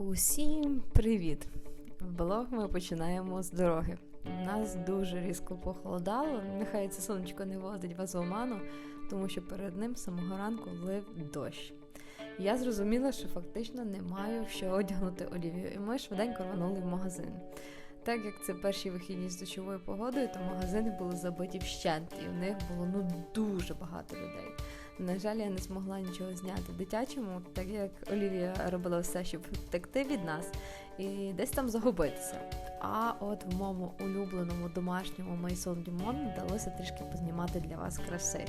Усім привіт! Блог ми починаємо з дороги. Нас дуже різко похолодало. Нехай це сонечко не возить вас в оману, тому що перед ним з самого ранку лив дощ. Я зрозуміла, що фактично не маю що одягнути Олівію, і ми швиденько рванули в магазин. Так як це перші вихідні з дощовою погодою, то магазини були забиті вщент, і в них було ну дуже багато людей. На жаль, я не змогла нічого зняти дитячому, так як Олівія робила все, щоб втекти від нас і десь там загубитися. А от в моєму улюбленому домашньому Maison Dumont вдалося трішки познімати для вас краси.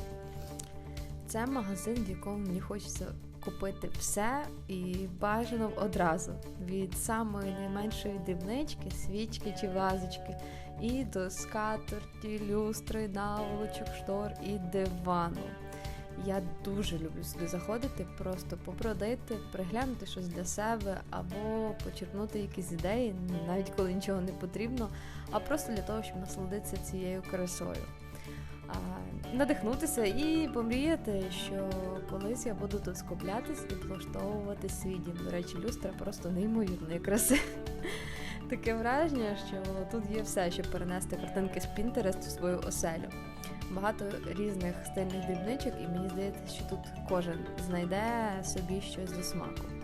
Це магазин, в якому мені хочеться купити все і бажано одразу. Від самої найменшої дрібнички, свічки чи вазочки, і до скатерті, люстри, наволочок, штор і дивану. Я дуже люблю сюди заходити, просто побродити, приглянути щось для себе або почерпнути якісь ідеї, навіть коли нічого не потрібно, а просто для того, щоб насолодитися цією красою. Надихнутися і помріяти, що колись я буду тут скуплятись і влаштовувати свій дім. До речі, люстра просто неймовірної краси. Таке враження, що тут є все, щоб перенести картинки з Pinterest в свою оселю. Багато різних стильних дрібничок, і мені здається, що тут кожен знайде собі щось до смаку.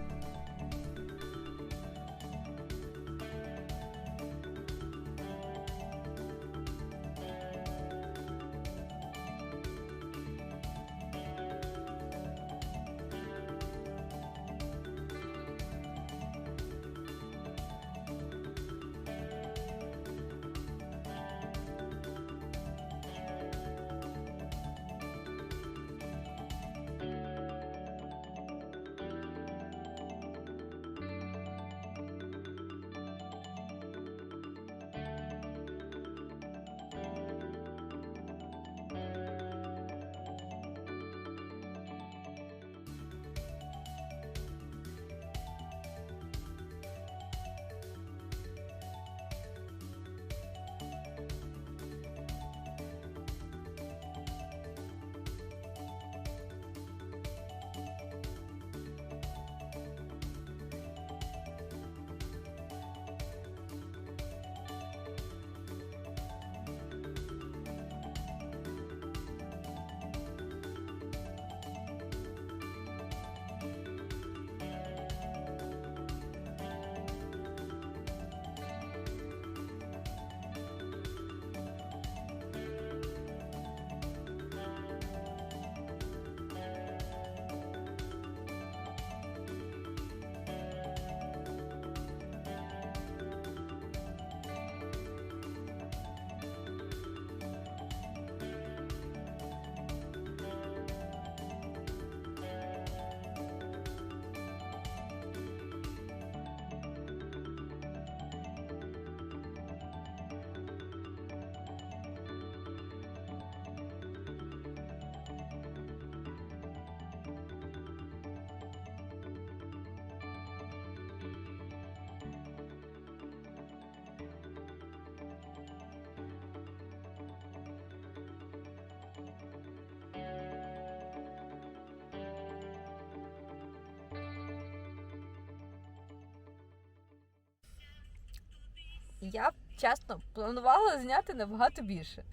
Я чесно планувала зняти набагато більше.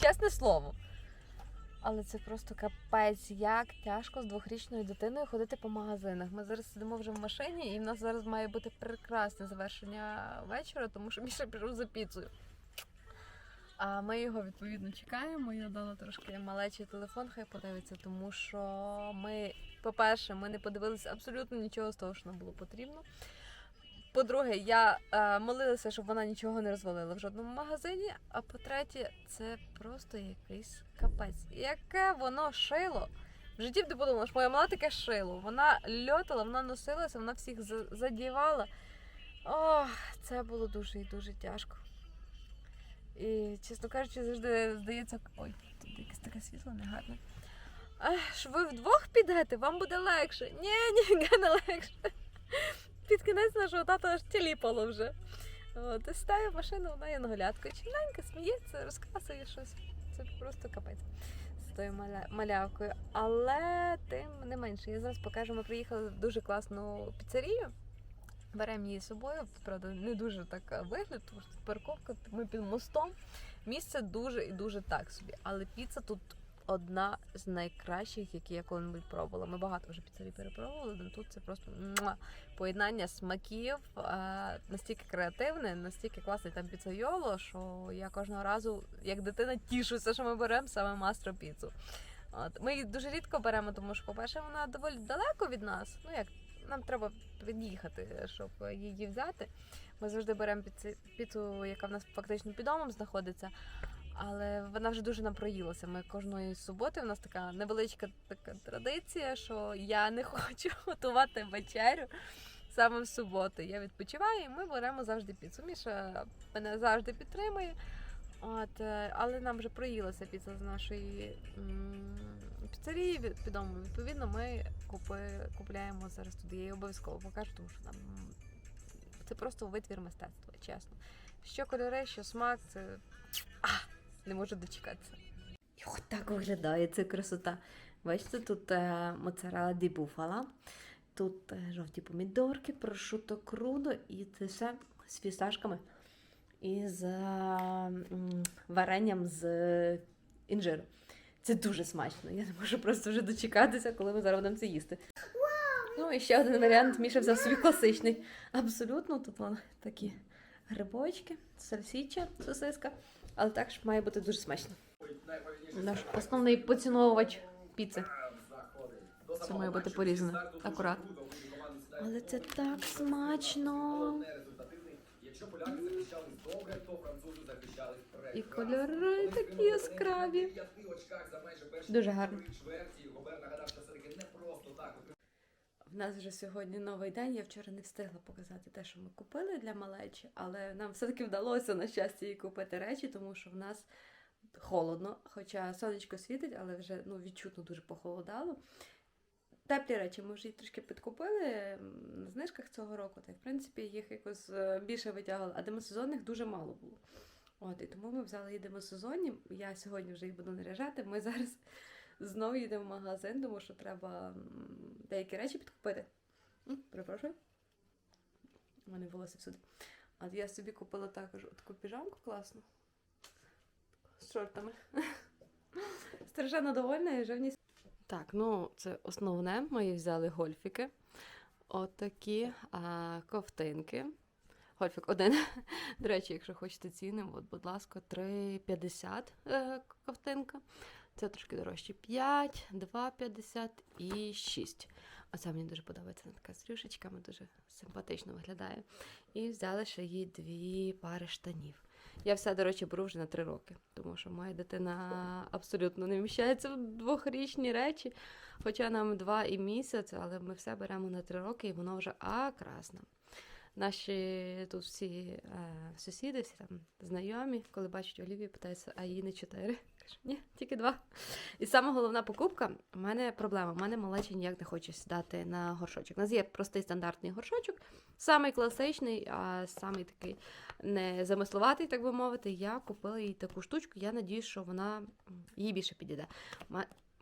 Чесне слово. Але це просто капець, як тяжко з двохрічною дитиною ходити по магазинах. Ми зараз сидимо вже в машині, і в нас зараз має бути прекрасне завершення вечора, тому що Міша пішов за піцею. А ми його відповідно чекаємо. Я дала трошки малечий телефон, хай подивиться, тому що ми, по-перше, ми не подивилися абсолютно нічого з того, що нам було потрібно. По-друге, я е, молилася, щоб вона нічого не розвалила в жодному магазині. А по-третє, це просто якийсь капець. Яке воно шило. В житті б не подумала, що моя мала таке шило. Вона льотала, вона носилася, вона всіх задівала. Ох, це було дуже і дуже тяжко. І, чесно кажучи, завжди здається, ой, тут якесь таке світло негарне. Що ви вдвох підете, вам буде легше. Ні, ні, не легше. Під кінець нашого тата аж тіліпало вже. От, ставив машину, вона є наглядкою. Чимненько сміється, розказує щось. Це просто капець з тою маля... малявкою. Але тим не менше, я зараз покажу, ми приїхали в дуже класну піцерію. Беремо її з собою, правда, не дуже так вигляд, тому що парковка, ми під мостом. Місце дуже і дуже так собі. Але піца тут одна з найкращих, які я коли-небудь пробувала. Ми багато вже піцерій перепробували, але тут це просто муа, поєднання смаків е, настільки креативне, настільки класний там піцайоло, що я кожного разу, як дитина, тішуся, що ми беремо саме мастро піцу. От ми її дуже рідко беремо, тому що, по-перше, вона доволі далеко від нас. Ну як нам треба під'їхати, щоб її взяти. Ми завжди беремо піцу, яка в нас фактично під домом знаходиться. Але вона вже дуже нам проїлася. Ми кожної суботи у нас така невеличка така традиція, що я не хочу готувати вечерю саме в суботу. Я відпочиваю, і ми беремо завжди піцу. Міша мене завжди підтримує. От, е, але нам вже проїлася піца з нашої піцерії від- під. Відповідно, ми купи, купляємо зараз туди. Я її обов'язково покажу, тому що нам це просто витвір мистецтва, чесно. Що кольори, що смак, це а, не можу дочекатися. І от так виглядає ця красота. Бачите, тут е, моцарела ді буфала, тут е, жовті помідорки, прошуто крудо, і це все з фісташками і з е, варенням з е, інжиру. Це дуже смачно. Я не можу просто вже дочекатися, коли ми зараз будемо це їсти. Ну і ще один варіант. Міша взяв собі класичний. Абсолютно, тут вон такі грибочки, сальсіча, сосиска. Але також має бути дуже смачно. Наш основний поціновувач піци. Це має бути порізане. Акуратно. Але це так смачно. І кольори такі яскраві. Дуже гарно. В нас вже сьогодні новий день. Я вчора не встигла показати те, що ми купили для малечі, але нам все-таки вдалося на щастя їй купити речі, тому що в нас холодно, хоча сонечко світить, але вже ну, відчутно дуже похолодало. Теплі речі ми вже їх трішки підкупили на знижках цього року, та й в принципі їх якось е, більше витягували, а демосезонних дуже мало було. От, і тому ми взяли її демосезонні. Я сьогодні вже їх буду наряжати. Ми зараз знову їдемо в магазин, тому що треба деякі речі підкупити. Перепрошую. У мене волосся всюди. От я собі купила також таку піжамку класну. З шортами. Страшенно довольна і ній. Так, ну це основне. Ми взяли гольфіки. Отакі а, ковтинки. Гольфік один. До речі, якщо хочете ціни, от, будь ласка, 3,50 е, ковтинка. Це трошки дорожче 5, 2,50 і 6. Оце мені дуже подобається. Вона така з рюшечками, дуже симпатично виглядає. І взяли ще їй дві пари штанів. Я все, до речі, беру вже на 3 роки, тому що моя дитина абсолютно не вміщається в двохрічні речі. Хоча нам два і місяць, але ми все беремо на 3 роки, і воно вже а красно. Наші тут всі е, сусіди, всі там знайомі, коли бачать Олівію, питаються, а їй не чотири. Кажу, ні, тільки два. І саме головна покупка, у мене проблема. У мене малечі ніяк не хоче сідати на горшочок. У нас є простий стандартний горшочок, самий класичний, а самий такий незамисловатий, так би мовити. Я купила їй таку штучку. Я надіюсь, що вона їй більше підійде.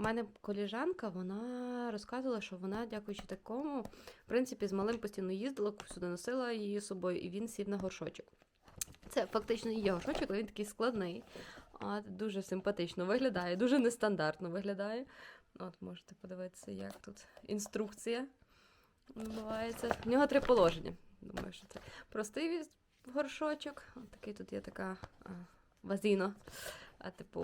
У мене коліжанка, вона розказувала, що вона, дякуючи такому, в принципі, з малим постійно їздила, сюди носила її з собою, і він сів на горшочок. Це фактично її горшочок, але він такий складний. А, дуже симпатично виглядає, дуже нестандартно виглядає. От можете подивитися, як тут інструкція відбувається. В нього три положення. Думаю, що це простий горшочок. От такий тут є така вазіно, а типу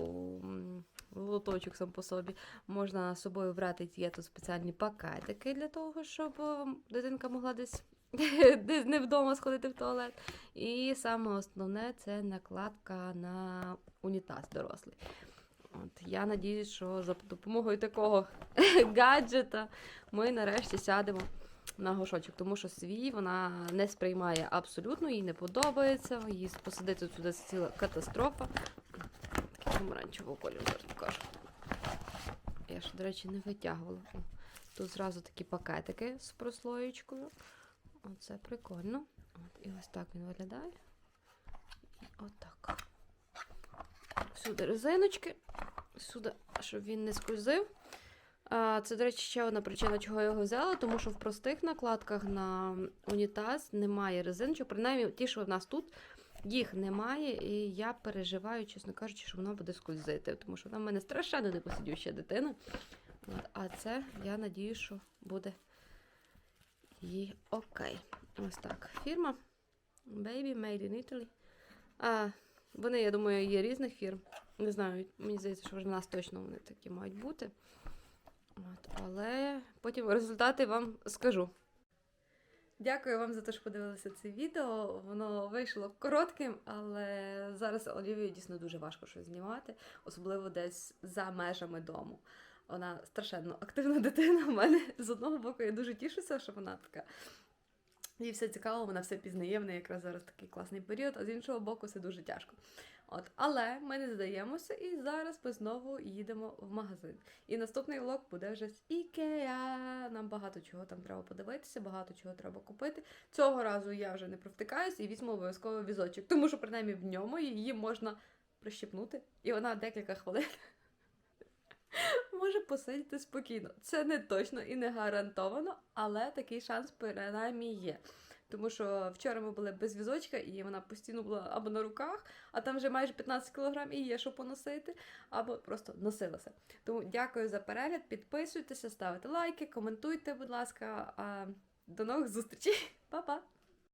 лоточок сам по собі. Можна з собою брати є спеціальні пакетики для того, щоб е, дитинка могла десь. Не вдома сходити в туалет. І саме основне це накладка на унітаз дорослий. От, я надіюсь, що за допомогою такого гаджета ми нарешті сядемо на горшочок, тому що свій вона не сприймає абсолютно, їй не подобається. Її посадити сюди ціла катастрофа. Помаранчевого кольору зараз покажу. Я ж, до речі, не витягувала. Тут зразу такі пакетики з прослоєчкою. Оце прикольно. От, і ось так він виглядає. І отак. Сюди резиночки, сюди, щоб він не скользив. Це, до речі, ще одна причина, чого я його взяла, тому що в простих накладках на унітаз немає резиночок, принаймні ті, що в нас тут, їх немає, і я переживаю, чесно кажучи, що воно буде скользити, тому що вона в мене страшенно непосидюща дитина. А це, я надію, що буде їй окей. Ось так. Фірма Baby Made in Italy. А, вони, я думаю, є різних фірм. Не знаю, мені здається, що в нас точно вони такі мають бути. От, але потім результати вам скажу. Дякую вам за те, що подивилися це відео. Воно вийшло коротким, але зараз Олівію дійсно дуже важко щось знімати, особливо десь за межами дому. Вона страшенно активна дитина. У мене з одного боку я дуже тішуся, що вона така. Їй все цікаво, вона все пізнає, в неї якраз зараз такий класний період, а з іншого боку, це дуже тяжко. От, але ми не здаємося, і зараз ми знову їдемо в магазин. І наступний влог буде вже з Ікеа. Нам багато чого там треба подивитися, багато чого треба купити. Цього разу я вже не провтикаюсь і візьму обов'язково візочок, тому що принаймні в ньому її можна прищепнути, і вона декілька хвилин. Може посидіти спокійно. Це не точно і не гарантовано, але такий шанс принаймні є. Тому що вчора ми були без візочка, і вона постійно була або на руках, а там вже майже 15 кг і є що поносити, або просто носилася. Тому дякую за перегляд, підписуйтеся, ставте лайки, коментуйте, будь ласка. До нових зустрічей, Па-па!